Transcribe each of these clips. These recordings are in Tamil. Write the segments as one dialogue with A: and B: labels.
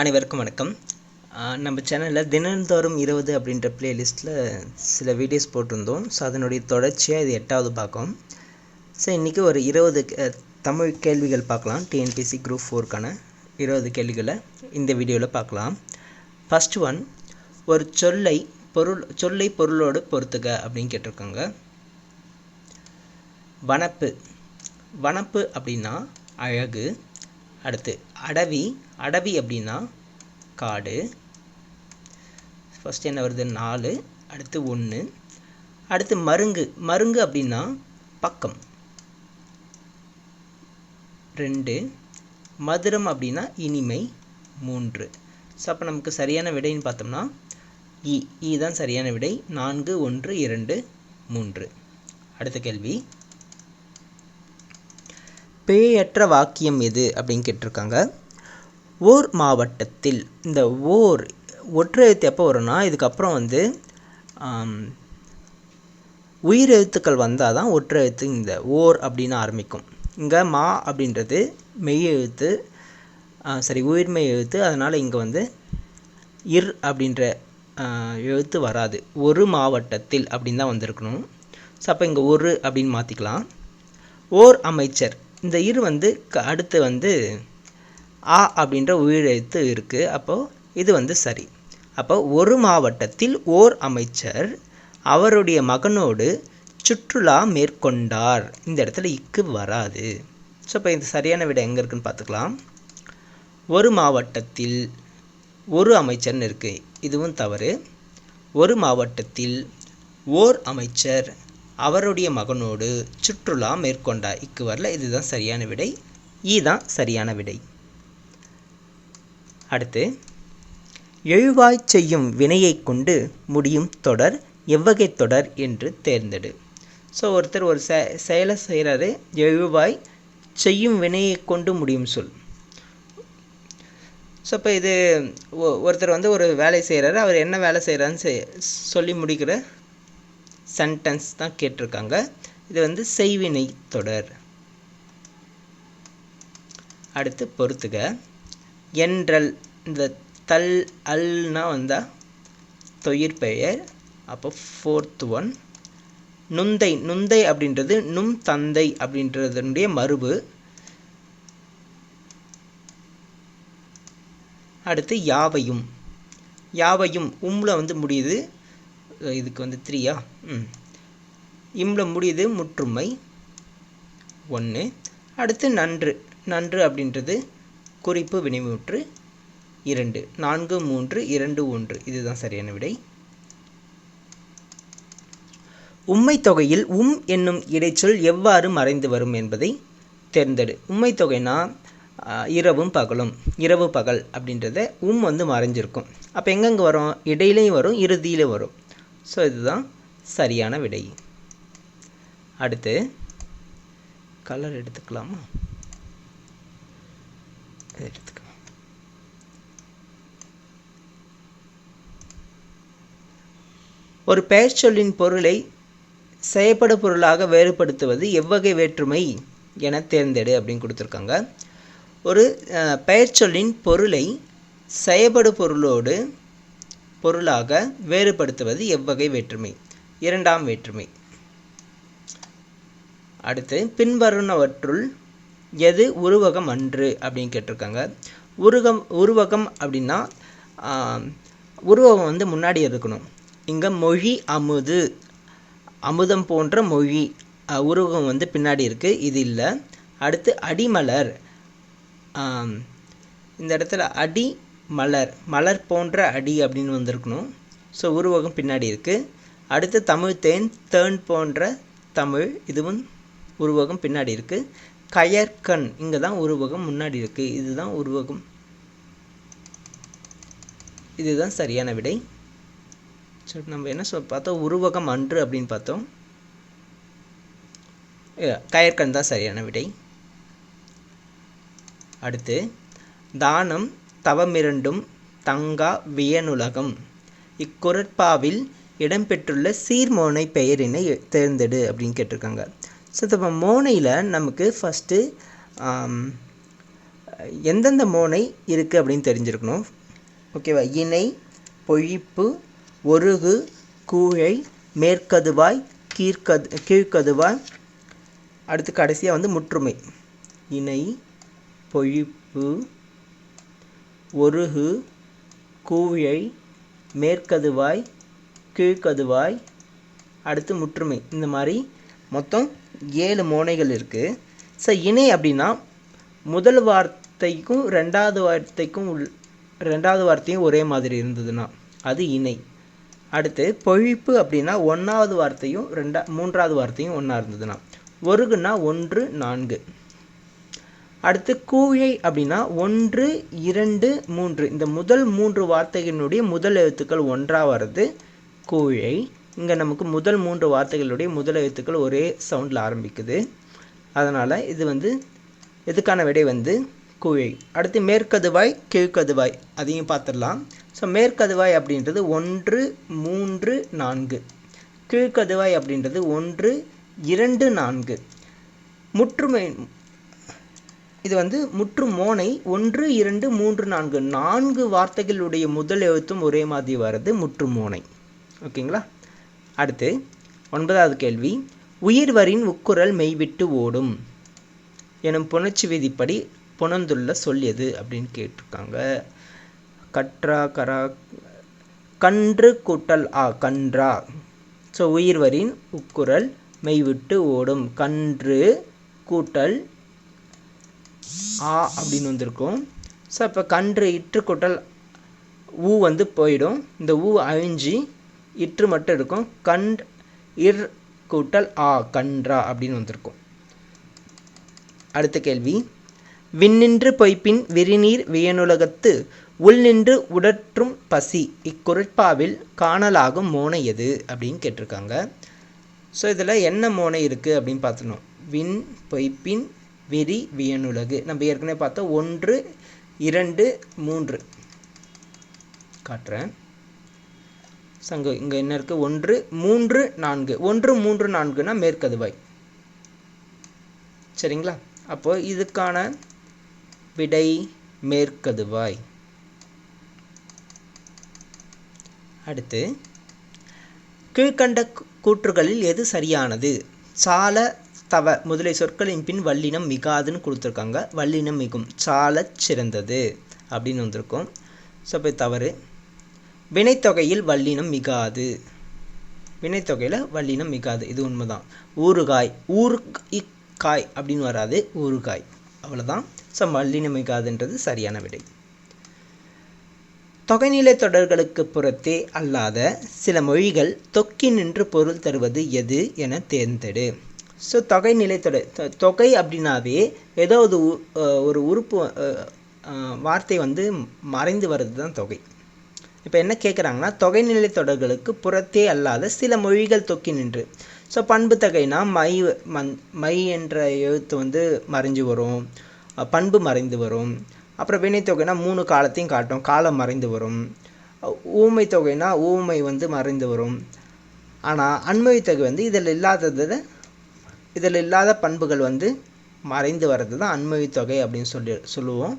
A: அனைவருக்கும் வணக்கம் நம்ம சேனலில் தினந்தோறும் இருபது அப்படின்ற பிளேலிஸ்ட்டில் சில வீடியோஸ் போட்டிருந்தோம் ஸோ அதனுடைய தொடர்ச்சியாக இது எட்டாவது பார்க்கும் ஸோ இன்றைக்கி ஒரு இருபது தமிழ் கேள்விகள் பார்க்கலாம் டிஎன்பிசி குரூப் ஃபோருக்கான இருபது கேள்விகளை இந்த வீடியோவில் பார்க்கலாம் ஃபஸ்ட் ஒன் ஒரு சொல்லை பொருள் சொல்லை பொருளோடு பொறுத்துக்க அப்படின்னு கேட்டிருக்காங்க வனப்பு வனப்பு அப்படின்னா அழகு அடுத்து அடவி அடவி அப்படின்னா காடு ஃபஸ்ட் என்ன வருது நாலு அடுத்து ஒன்று அடுத்து மருங்கு மருங்கு அப்படின்னா பக்கம் ரெண்டு மதுரம் அப்படின்னா இனிமை மூன்று ஸோ அப்போ நமக்கு சரியான விடைன்னு பார்த்தோம்னா இ இ தான் சரியான விடை நான்கு ஒன்று இரண்டு மூன்று அடுத்த கேள்வி பேயற்ற வாக்கியம் எது அப்படின்னு கேட்டிருக்காங்க ஓர் மாவட்டத்தில் இந்த ஓர் ஒற்றை எழுத்து எப்போ வரும்னா இதுக்கப்புறம் வந்து உயிர் எழுத்துக்கள் வந்தால் தான் ஒற்றை எழுத்து இந்த ஓர் அப்படின்னு ஆரம்பிக்கும் இங்கே மா அப்படின்றது மெய் எழுத்து சரி உயிர்மெய் எழுத்து அதனால் இங்கே வந்து இர் அப்படின்ற எழுத்து வராது ஒரு மாவட்டத்தில் அப்படின்னு தான் வந்திருக்கணும் ஸோ அப்போ இங்கே ஒரு அப்படின்னு மாற்றிக்கலாம் ஓர் அமைச்சர் இந்த இரு வந்து அடுத்து வந்து ஆ அப்படின்ற உயிரெழுத்து இருக்குது அப்போது இது வந்து சரி அப்போ ஒரு மாவட்டத்தில் ஓர் அமைச்சர் அவருடைய மகனோடு சுற்றுலா மேற்கொண்டார் இந்த இடத்துல இக்கு வராது ஸோ இப்போ இந்த சரியான விட எங்கே இருக்குன்னு பார்த்துக்கலாம் ஒரு மாவட்டத்தில் ஒரு அமைச்சர்னு இருக்குது இதுவும் தவறு ஒரு மாவட்டத்தில் ஓர் அமைச்சர் அவருடைய மகனோடு சுற்றுலா மேற்கொண்டார் இக்கு வரல இதுதான் சரியான விடை ஈ தான் சரியான விடை அடுத்து எழுவாய் செய்யும் வினையை கொண்டு முடியும் தொடர் எவ்வகை தொடர் என்று தேர்ந்தெடு ஸோ ஒருத்தர் ஒரு செ செயலை செய்கிறாரு எழுவாய் செய்யும் வினையை கொண்டு முடியும் சொல் ஸோ இப்போ இது ஒருத்தர் வந்து ஒரு வேலை செய்கிறாரு அவர் என்ன வேலை செய்கிறாருன்னு சொல்லி முடிக்கிற சென்டென்ஸ் தான் கேட்டிருக்காங்க இது வந்து செய்வினை தொடர் அடுத்து பொறுத்துக என்றல் இந்த தல் அல்னா வந்தால் தொயிர் பெயர் அப்போ ஃபோர்த் ஒன் நுந்தை நுந்தை அப்படின்றது நும் தந்தை அப்படின்றதனுடைய மரபு அடுத்து யாவையும் யாவையும் உம்ல வந்து முடியுது இதுக்கு வந்து த்ரீயா ம் இம்ல முடியுது முற்றுமை ஒன்று அடுத்து நன்று நன்று அப்படின்றது குறிப்பு வினைமுற்று இரண்டு நான்கு மூன்று இரண்டு ஒன்று இதுதான் சரியான விடை உண்மை தொகையில் உம் என்னும் இடைச்சொல் எவ்வாறு மறைந்து வரும் என்பதை தேர்ந்தெடு உண்மை தொகைனா இரவும் பகலும் இரவு பகல் அப்படின்றத உம் வந்து மறைஞ்சிருக்கும் அப்போ எங்கெங்கே வரும் இடையிலையும் வரும் இறுதியிலும் வரும் ஸோ இதுதான் சரியான விடை அடுத்து கலர் எடுத்துக்கலாமா எடுத்துக்கலாம் ஒரு பெயர் சொல்லின் பொருளை செயப்படு பொருளாக வேறுபடுத்துவது எவ்வகை வேற்றுமை என தேர்ந்தெடு அப்படின்னு கொடுத்துருக்காங்க ஒரு பெயர் சொல்லின் பொருளை செயற்படு பொருளோடு பொருளாக வேறுபடுத்துவது எவ்வகை வேற்றுமை இரண்டாம் வேற்றுமை அடுத்து பின்வருணவற்றுள் எது உருவகம் அன்று அப்படின்னு கேட்டிருக்காங்க உருகம் உருவகம் அப்படின்னா உருவகம் வந்து முன்னாடி இருக்கணும் இங்கே மொழி அமுது அமுதம் போன்ற மொழி உருவகம் வந்து பின்னாடி இருக்குது இது இல்லை அடுத்து அடிமலர் இந்த இடத்துல அடி மலர் மலர் போன்ற அடி அப்படின்னு வந்திருக்கணும் ஸோ உருவகம் பின்னாடி இருக்குது அடுத்து தமிழ் தேன் தேன் போன்ற தமிழ் இதுவும் உருவகம் பின்னாடி இருக்குது கயற்கண் இங்கே தான் உருவகம் முன்னாடி இருக்குது இதுதான் உருவகம் இதுதான் சரியான விடை சரி நம்ம என்ன சொல் பார்த்தோம் உருவகம் அன்று அப்படின்னு பார்த்தோம் கயற்கண் தான் சரியான விடை அடுத்து தானம் தவமிரண்டும் தங்கா வியனுலகம் இக்குரட்பாவில் இடம்பெற்றுள்ள சீர்மோனை பெயரினை தேர்ந்தெடு அப்படின்னு கேட்டிருக்காங்க ஸோ இப்போ மோனையில் நமக்கு ஃபஸ்ட்டு எந்தெந்த மோனை இருக்குது அப்படின்னு தெரிஞ்சிருக்கணும் ஓகேவா இணை பொழிப்பு ஒருகு கூழை மேற்கதுவாய் கீழ்கது கீழ்கதுவாய் அடுத்து கடைசியாக வந்து முற்றுமை இணை பொழிப்பு ஒருகு கூவியை மேற்கதுவாய் கீழ்கதுவாய் அடுத்து முற்றுமை இந்த மாதிரி மொத்தம் ஏழு மோனைகள் இருக்குது ஸோ இணை அப்படின்னா முதல் வார்த்தைக்கும் ரெண்டாவது வார்த்தைக்கும் உள் ரெண்டாவது வார்த்தையும் ஒரே மாதிரி இருந்ததுன்னா அது இணை அடுத்து பொழிப்பு அப்படின்னா ஒன்றாவது வார்த்தையும் ரெண்டா மூன்றாவது வார்த்தையும் ஒன்றா இருந்ததுன்னா ஒருகுன்னா ஒன்று நான்கு அடுத்து கூழை அப்படின்னா ஒன்று இரண்டு மூன்று இந்த முதல் மூன்று வார்த்தைகளினுடைய முதல் எழுத்துக்கள் ஒன்றாக வருது கூழை இங்கே நமக்கு முதல் மூன்று வார்த்தைகளுடைய முதல் எழுத்துக்கள் ஒரே சவுண்டில் ஆரம்பிக்குது அதனால் இது வந்து இதுக்கான விடை வந்து கூழை அடுத்து மேற்கதுவாய் கீழ்கதுவாய் அதையும் பார்த்துடலாம் ஸோ மேற்கதுவாய் அப்படின்றது ஒன்று மூன்று நான்கு கீழ்கதுவாய் அப்படின்றது ஒன்று இரண்டு நான்கு முற்றுமை இது வந்து முற்று மோனை ஒன்று இரண்டு மூன்று நான்கு நான்கு வார்த்தைகளுடைய முதல் எழுத்தும் ஒரே மாதிரி வர்றது முற்று மோனை ஓகேங்களா அடுத்து ஒன்பதாவது கேள்வி உயிர்வரின் உக்குரல் மெய்விட்டு ஓடும் எனும் புணர்ச்சி விதிப்படி புணர்ந்துள்ள சொல்லியது அப்படின்னு கேட்டிருக்காங்க கற்றா கரா கன்று கூட்டல் ஆ கன்றா ஸோ உயிர்வரின் உக்குரல் மெய்விட்டு ஓடும் கன்று கூட்டல் ஆ அப்படின்னு வந்திருக்கும் ஸோ இப்போ கன்று இற்று கூட்டல் ஊ வந்து போயிடும் இந்த ஊ அழிஞ்சி இற்று மட்டும் இருக்கும் கண் இர் கூட்டல் ஆ கன்றா அப்படின்னு வந்திருக்கும் அடுத்த கேள்வி விண்ணின்று பொய்ப்பின் விரிநீர் வியனுலகத்து நின்று உடற்றும் பசி இக்குரட்பாவில் காணலாகும் மோனை எது அப்படின்னு கேட்டிருக்காங்க ஸோ இதில் என்ன மோனை இருக்குது அப்படின்னு பார்த்தணும் விண் பொய்ப்பின் வெறி வியனுலகு நம்ம ஏற்கனவே பார்த்தோம் ஒன்று இரண்டு மூன்று காட்டுறேன் சங்க இங்கே என்ன இருக்குது ஒன்று மூன்று நான்கு ஒன்று மூன்று நான்குனா மேற்கதுவாய் சரிங்களா அப்போ இதுக்கான விடை மேற்கதுவாய் அடுத்து கீழ்கண்ட கூற்றுகளில் எது சரியானது சால தவ முதலிய சொற்களின் பின் வல்லினம் மிகாதுன்னு கொடுத்துருக்காங்க வல்லினம் மிகும் சால சிறந்தது அப்படின்னு வந்திருக்கும் ஸோ இப்போ தவறு வினைத்தொகையில் வல்லினம் மிகாது வினைத்தொகையில் வல்லினம் மிகாது இது உண்மைதான் ஊறுகாய் ஊரு காய் அப்படின்னு வராது ஊறுகாய் அவ்வளோதான் ஸோ வல்லினம் மிகாதுன்றது சரியான விடை தொகைநிலை தொடர்களுக்கு புறத்தே அல்லாத சில மொழிகள் தொக்கி நின்று பொருள் தருவது எது என தேர்ந்தெடு ஸோ தொகை நிலைத்தொடர் தொகை அப்படின்னாவே ஏதாவது ஒரு உறுப்பு வார்த்தை வந்து மறைந்து வர்றது தான் தொகை இப்போ என்ன கேட்குறாங்கன்னா தொகை நிலை தொடர்களுக்கு புறத்தே அல்லாத சில மொழிகள் தொக்கி நின்று ஸோ பண்பு தொகைனா மை மண் மை என்ற எழுத்து வந்து மறைஞ்சு வரும் பண்பு மறைந்து வரும் அப்புறம் வினைத்தொகைனா மூணு காலத்தையும் காட்டும் காலம் மறைந்து வரும் ஊமை தொகைனா ஊமை வந்து மறைந்து வரும் ஆனால் அண்மை தொகை வந்து இதில் இல்லாததில் இதில் இல்லாத பண்புகள் வந்து மறைந்து வர்றது தான் அண்மை தொகை அப்படின்னு சொல்லி சொல்லுவோம்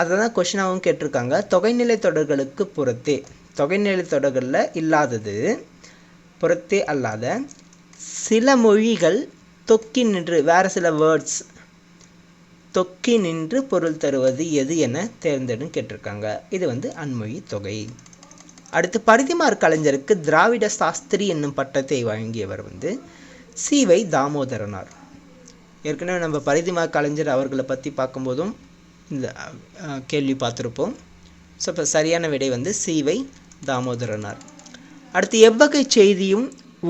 A: அதை தான் கொஷினாகவும் கேட்டிருக்காங்க தொகைநிலை தொடர்களுக்கு புறத்தே தொகைநிலை தொடர்களில் இல்லாதது புறத்தே அல்லாத சில மொழிகள் தொக்கி நின்று வேறு சில வேர்ட்ஸ் தொக்கி நின்று பொருள் தருவது எது என தேர்ந்தெடுன்னு கேட்டிருக்காங்க இது வந்து அன்மொழி தொகை அடுத்து பரிதிமார் கலைஞருக்கு திராவிட சாஸ்திரி என்னும் பட்டத்தை வழங்கியவர் வந்து சிவை தாமோதரனார் ஏற்கனவே நம்ம பரிதிமா கலைஞர் அவர்களை பற்றி பார்க்கும்போதும் இந்த கேள்வி பார்த்துருப்போம் ஸோ இப்போ சரியான விடை வந்து சிவை தாமோதரனார் அடுத்து எவ்வகை செய்தியும்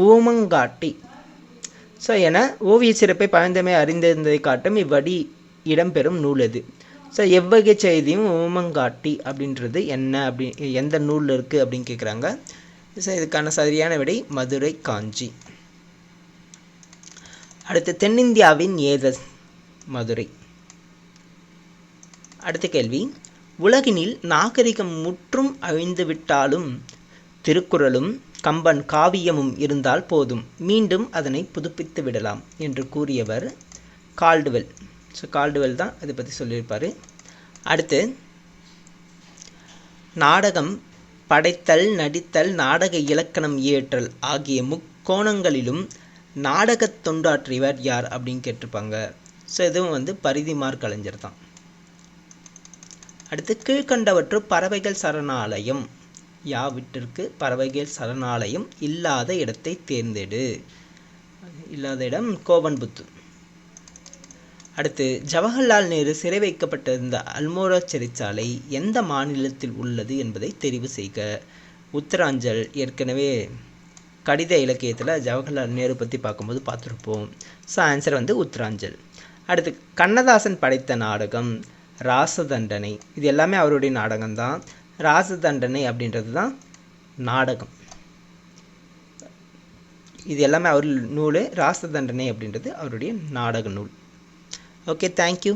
A: ஓமங்காட்டி ஸோ என ஓவிய சிறப்பை பயந்தமே அறிந்திருந்ததை காட்டும் இவ்வடி இடம்பெறும் நூல் அது ஸோ எவ்வகை செய்தியும் ஓமங்காட்டி அப்படின்றது என்ன அப்படி எந்த நூலில் இருக்குது அப்படின்னு கேட்குறாங்க ஸோ இதுக்கான சரியான விடை மதுரை காஞ்சி அடுத்து தென்னிந்தியாவின் ஏதஸ் மதுரை அடுத்த கேள்வி உலகினில் நாகரிகம் முற்றும் அழிந்துவிட்டாலும் திருக்குறளும் கம்பன் காவியமும் இருந்தால் போதும் மீண்டும் அதனை புதுப்பித்து விடலாம் என்று கூறியவர் கால்டுவெல் ஸோ கால்டுவெல் தான் அதை பற்றி சொல்லியிருப்பார் அடுத்து நாடகம் படைத்தல் நடித்தல் நாடக இலக்கணம் இயற்றல் ஆகிய முக்கோணங்களிலும் நாடக தொண்டாற்றியவர் யார் அப்படின்னு கேட்டிருப்பாங்க ஸோ இதுவும் வந்து பரிதிமார் கலைஞர் தான் அடுத்து கீழ்கண்டவற்று பறவைகள் சரணாலயம் யாவிட்டிற்கு பறவைகள் சரணாலயம் இல்லாத இடத்தை தேர்ந்தெடு இல்லாத இடம் கோவன்புத்து அடுத்து ஜவஹர்லால் நேரு சிறை வைக்கப்பட்டிருந்த அல்மோரா சிறைச்சாலை எந்த மாநிலத்தில் உள்ளது என்பதை தெரிவு செய்க உத்தராஞ்சல் ஏற்கனவே கடித இலக்கியத்தில் ஜவஹர்லால் நேரு பற்றி பார்க்கும்போது பார்த்துருப்போம் ஸோ ஆன்சர் வந்து உத்தராஞ்சல் அடுத்து கண்ணதாசன் படைத்த நாடகம் ராசதண்டனை இது எல்லாமே அவருடைய நாடகம் தான் ராசதண்டனை அப்படின்றது தான் நாடகம் இது எல்லாமே அவர் நூல் ராசதண்டனை அப்படின்றது அவருடைய நாடக நூல் ஓகே தேங்க்யூ